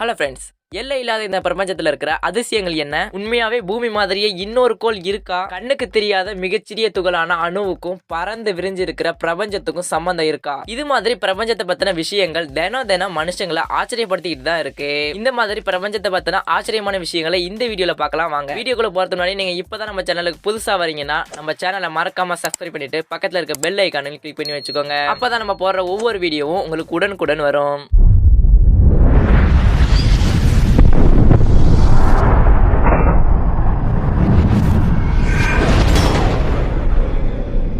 Hello friends எல்லை இல்லாத இந்த பிரபஞ்சத்தில் இருக்கிற அதிசயங்கள் என்ன? உண்மையாவே பூமி மாதிரியே இன்னொரு கோள் இருக்கா? கண்ணுக்கு தெரியாத மிகச்சிறிய துகளான அணுவுக்கும் பறந்து விரிஞ்சு இருக்கிற பிரபஞ்சத்துக்கும் சம்பந்தம் இருக்கா? இது மாதிரி பிரபஞ்சத்தை பத்தின விஷயங்கள் தினம் தினம் மனுஷங்களை ஆச்சரியப்படுத்திக்கிட்டு தான் இருக்கு. இந்த மாதிரி பிரபஞ்சத்தை பத்தின ஆச்சரியமான விஷயங்களை இந்த வீடியோல பார்க்கலாம் வாங்க. வீடியோக்குள்ள போறது முன்னாடி நீங்க இப்பதான் நம்ம சேனலுக்கு புதுசா வரீங்கன்னா நம்ம சேனலை மறக்காம சப்ஸ்கிரைப் பண்ணிட்டு பக்கத்துல இருக்க பெல் ஐக்கானு கிளிக் பண்ணி வச்சுக்கோங்க. அப்பதான் நம்ம போடுற ஒவ்வொரு வீடியோவும் உங்களுக்கு உடனுக்குடன் வரும்.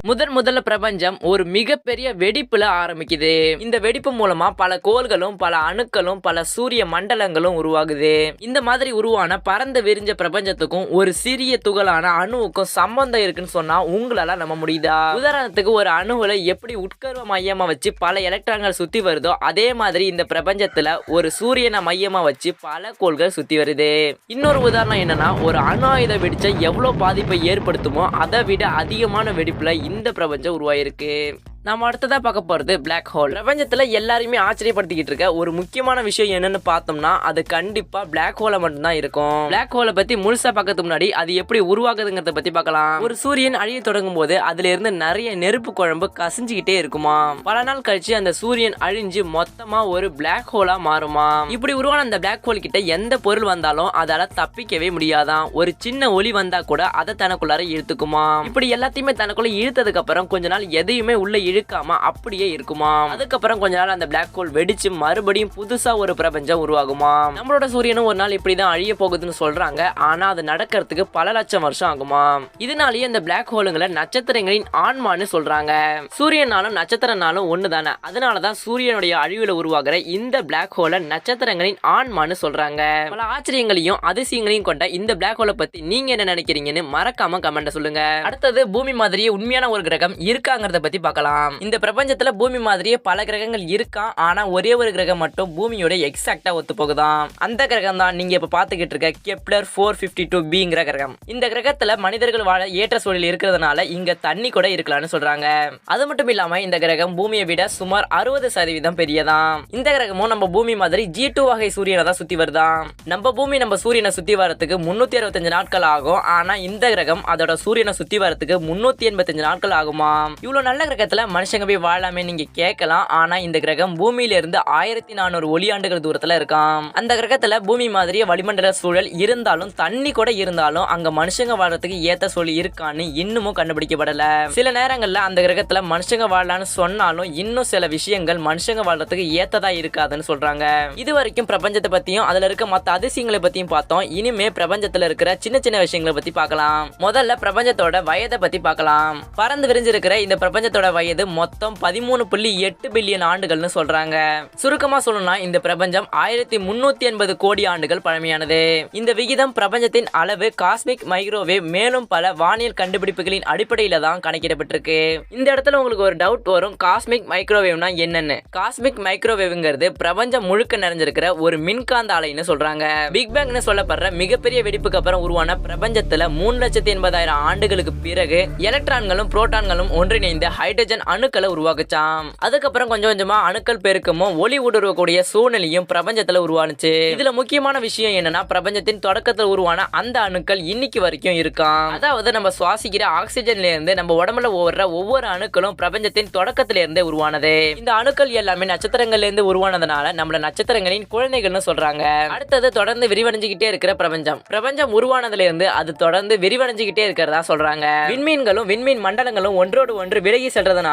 முதன் முதல்ல பிரபஞ்சம் ஒரு மிகப்பெரிய வெடிப்புல ஆரம்பிக்குது. இந்த வெடிப்பு மூலமா பல கோள்களும் பல அணுக்களும் பல சூரிய மண்டலங்களும் உருவாகுது. இந்த மாதிரி உருவான பறந்து விரிஞ்ச பிரபஞ்சத்துக்கும் ஒரு சிறிய துகளான அணுவுக்கும் சம்பந்தம் இருக்குன்னு சொன்னா உங்களால நம்ப முடியுதா? உதாரணத்துக்கு ஒரு அணுவுல எப்படி உட்கர்வ மையமா வச்சு பல எலக்ட்ரான்கள் சுத்தி வருதோ அதே மாதிரி இந்த பிரபஞ்சத்துல ஒரு சூரியனை மையமா வச்சு பல கோள்கள் சுத்தி வருது. இன்னொரு உதாரணம் என்னன்னா ஒரு அணு ஆயுதம் வெடிச்ச எவ்வளவு பாதிப்பை ஏற்படுத்துமோ அதை விட அதிகமான வெடிப்புல இந்த பிரபஞ்சம் உருவாயிருக்கு. நம்ம அடுத்ததாக பார்க்க போகிறது பிளாக் ஹோல் பிரபஞ்சத்தில் எல்லாருமே ஆச்சரியப்படுத்திக்கிட்டு இருக்க ஒரு முக்கியமான விஷயம் என்னன்னு பார்த்தோம்னா அது கண்டிப்பாக பிளாக் ஹோலை மட்டும்தான் இருக்கும். பிளாக் ஹோலை பற்றி முழுசாக பார்க்கறதுக்கு முன்னாடி அது எப்படி உருவாகுதுங்கிறத பற்றி பார்க்கலாம். ஒரு சூரியன் அழிய தொடங்கும் போது அதுல இருந்து நிறைய நெருப்பு குழம்பு கசிஞ்சுக்கிட்டே இருக்குமா? பல நாள் கழிச்சு அந்த சூரியன் அழிஞ்சு மொத்தமா ஒரு பிளாக் ஹோலா மாறுமா? இப்படி உருவான அந்த பிளாக் ஹோல் கிட்ட எந்த பொருள் வந்தாலும் அதால தப்பிக்கவே முடியாதாம் ஒரு சின்ன ஒளி வந்தா கூட அதை தனக்குள்ளார இழுத்துக்குமா? இப்படி எல்லாத்தையுமே தனக்குள்ள இழுத்ததுக்கு அப்புறம் கொஞ்ச நாள் எதையுமே உள்ள இழுக்காம அப்படியே இருக்குமா? அதுக்கப்புறம் கொஞ்ச நாள் அந்த பிளாக் ஹோல் வெடிச்சு மறுபடியும் புதுசா ஒரு பிரபஞ்சம் உருவாகுமா? நம்மளோட சூரியனும் ஒரு நாள் இப்படிதான் அழிய போகுதுன்னு சொல்றாங்க. ஆனா அது நடக்கிறதுக்கு பல லட்சம் வருஷம் ஆகுமா? இதனாலேயே அந்த பிளாக் ஹோலுங்களை நட்சத்திரங்களின் ஆன்மான்னு சொல்றாங்க. சூரியனாலும் நட்சத்திரனாலும் ஒண்ணுதானே? அதனாலதான் சூரியனுடைய அழிவுல உருவாகிற இந்த பிளாக் ஹோலை நட்சத்திரங்களின் ஆன்மான்னு சொல்றாங்க. பல ஆச்சரியங்களையும் அதிசயங்களையும் கொண்ட இந்த பிளாக் ஹோலை பத்தி நீங்க என்ன நினைக்கிறீங்கன்னு மறக்காம கமெண்ட்ல சொல்லுங்க. அடுத்தது பூமி மாதிரியே உண்மையான ஒரு கிரகம் இருக்காங்கிறத பத்தி பார்க்கலாம். இந்த பிரபஞ்சத்துல பூமி மாதிரியே பல கிரகங்கள் இருக்கா? ஆனா ஒரே ஒரு கிரகம் மட்டும் பூமியோட எக்ஸாக்டா ஒத்து போகுதான் அந்த கிரகம் தான் நீங்க இப்ப பாத்துக்கிட்டு இருக்க கெப்லர் ஃபோர் பிப்டி டூ பிங்கிற கிரகம். இந்த கிரகத்துல மனிதர்கள் வாழ ஏற்ற சூழல் இருக்கிறதுனால இங்க தண்ணி கூட இருக்கலாம்னு சொல்றாங்க. அது மட்டும் இல்லாம இந்த கிரகம் பூமியை விட சுமார் அறுபது சதவீதம் பெரியதாம் இந்த கிரகமும் நம்ம பூமி மாதிரி ஜி டூ வகை சூரியனை தான் சுத்தி வருதாம் நம்ம பூமி நம்ம சூரியனை சுத்தி வரதுக்கு முன்னூத்தி அறுபத்தஞ்சு நாட்கள் ஆகும். ஆனா இந்த கிரகம் அதோட சூரியனை சுத்தி வரதுக்கு முன்னூத்தி எண்பத்தஞ்சு நாட்கள் ஆகுமா? இவ்வளவு நல்ல கிரகத்துல மனுஷங்க போய் வாழலாமே நீங்க கேட்கலாம். ஆனா இந்த கிரகம் பூமியில இருந்து ஆயிரத்தி நானூறு ஒளியாண்டுகள் தூரத்துல இருக்காம். அந்த கிரகத்துல பூமி மாதிரியே வளிமண்டல சூழல் இருந்தாலும் தண்ணி கூட இருந்தாலும் அங்க மனுஷங்க வாழ்றதுக்கு ஏத்த சூழல் இருக்கான்னு இன்னமும் கண்டுபிடிக்கப்படல. சில நேரங்கள்ல அந்த கிரகத்துல மனுஷங்க வாழலான்னு சொன்னாலும் இன்னும் சில விஷயங்கள் மனுஷங்க வாழ்றதுக்கு ஏத்ததா இருக்காதுன்னு சொல்றாங்க. இது வரைக்கும் பிரபஞ்சத்தை பத்தியும் அதுல இருக்க மத்த அதிசயங்களை பத்தியும் பார்த்தோம். இனிமே பிரபஞ்சத்துல இருக்கிற சின்ன சின்ன விஷயங்களை பத்தி பார்க்கலாம். முதல்ல பிரபஞ்சத்தோட வயதை பத்தி பார்க்கலாம். பறந்து விரிஞ்சிருக்கிற இந்த பிரபஞ்சத்தோட வயது மொத்தம் பதிமூணு புள்ளி எட்டு பில்லியன் ஆண்டுகள்னு சொல்றாங்க. சுருக்கமா சொல்லணும்னா இந்த பிரபஞ்சம் ஆயிரத்தி முன்னூத்தி எண்பது கோடி ஆண்டுகள் பழமையானது. இந்த விகிதம் பிரபஞ்சத்தின் அளவு காஸ்மிக் மைக்ரோவேவ் மேலும் பல வானியல் கண்டுபிடிப்புகளின் அடிப்படையில தான் கணக்கிடப்பட்டிருக்கு. இந்த இடத்துல உங்களுக்கு ஒரு டவுட் வரும். காஸ்மிக் மைக்ரோவேவ்னா என்னன்னு. காஸ்மிக் மைக்ரோவேவ்ங்கிறது பிரபஞ்சம் முழுக்க நிறைஞ்சிருக்கிற ஒரு மின்காந்த அலைன்னு சொல்றாங்க. பிக் பேங்னு சொல்லப்படுற மிகப்பெரிய வெடிப்புக்கு அப்புறம் உருவான பிரபஞ்சத்துல மூணு லட்சத்தி எண்பதாயிரம் ஆண்டுகளுக்கு பிறகு எலக்ட்ரான்களும் புரோட்டான்களும் ஒன்றிணைந்த ஹைட்ரஜன் அணுக்களை உருவாக்குச்சாம். அதுக்கப்புறம் கொஞ்சம் கொஞ்சமா அணுக்கள் பெருக்கமும் ஒளி ஊடுருவக்கூடிய சூழ்நிலையும் பிரபஞ்சத்துல உருவானுச்சு. இதுல முக்கியமான விஷயம் என்னன்னா பிரபஞ்சத்தின் தொடக்கத்தில் உருவான அந்த அணுக்கள் இன்னைக்கு வரைக்கும் இருக்காம். அதாவது நம்ம சுவாசிக்கிற ஆக்சிஜன்ல இருந்து நம்ம உடம்புல ஓடுற ஒவ்வொரு அணுக்களும் பிரபஞ்சத்தின் தொடக்கத்தில இருந்தே உருவானது. இந்த அணுக்கள் எல்லாமே நட்சத்திரங்கள்ல இருந்து உருவானதுனால நம்மள நட்சத்திரங்களின் குழந்தைகள்னு சொல்றாங்க. அடுத்தது தொடர்ந்து விரிவடைஞ்சுக்கிட்டே இருக்கிற பிரபஞ்சம். பிரபஞ்சம் உருவானதுல இருந்து அது தொடர்ந்து விரிவடைஞ்சுக்கிட்டே இருக்கிறதா சொல்றாங்க. விண்மீன்களும் விண்மீன் மண்டலங்களும் ஒன்றோடு ஒன்று விலகி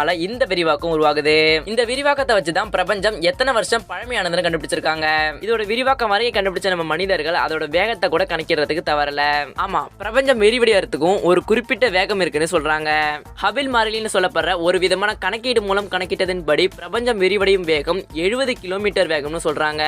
செல்றதுனால இந்த விரிவாக்கம் உருவாகுது. இந்த விரிவாக்கத்தை வச்சுதான் பிரபஞ்சம் எத்தனை வருஷம் பழமையானதுன்னு கண்டுபிடிச்சிருக்காங்க. இதோட விரிவாக்கம் வரைக்கும் கண்டுபிடிச்ச நம்ம மனிதர்கள் அதோட வேகத்தை கூட கணக்கிடுறதுக்கு தவறல. ஆமா பிரபஞ்சம் விரிவடையறதுக்கும் ஒரு குறிப்பிட்ட வேகம் இருக்குன்னு சொல்றாங்க. ஹபில் மாறிலின்னு சொல்லப்படுற ஒரு விதமான கணக்கீடு மூலம் கணக்கிட்டதன்படி பிரபஞ்சம் விரிவடையும் வேகம் எழுபது கிலோமீட்டர் வேகம்னு சொல்றாங்க.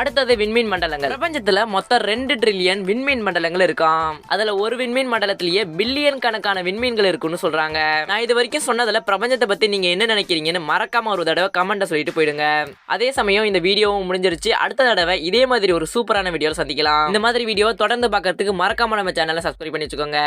அடுத்தது விண்மீன் மண்டலங்கள். பிரபஞ்சத்துல மொத்தம் ரெண்டு ட்ரில்லியன் விண்மீன் மண்டலங்கள் இருக்காம். அதுல ஒரு விண்மீன் மண்டலத்திலேயே பில்லியன் கணக்கான விண்மீன்கள் இருக்குன்னு சொல்றாங்க. நான் இது வரைக்கும் சொன்னதுல பிரபஞ்சத்தை பத்தி நீங்கள் என்ன நினைக்கிறீங்கன்னு மறக்காம ஒரு தடவை கமெண்ட்டை சொல்லிட்டு போயிடுங்க. அதே சமயம் இந்த வீடியோவும் முடிஞ்சிருச்சு. அடுத்த தடவை இதே மாதிரி ஒரு சூப்பரான வீடியோவில் சந்திக்கலாம். இந்த மாதிரி வீடியோ தொடர்ந்து பார்க்கறதுக்கு மறக்காம நம்ம சேனலை சப்ஸ்கிரைப் பண்ணி வச்சுக்கோங்க.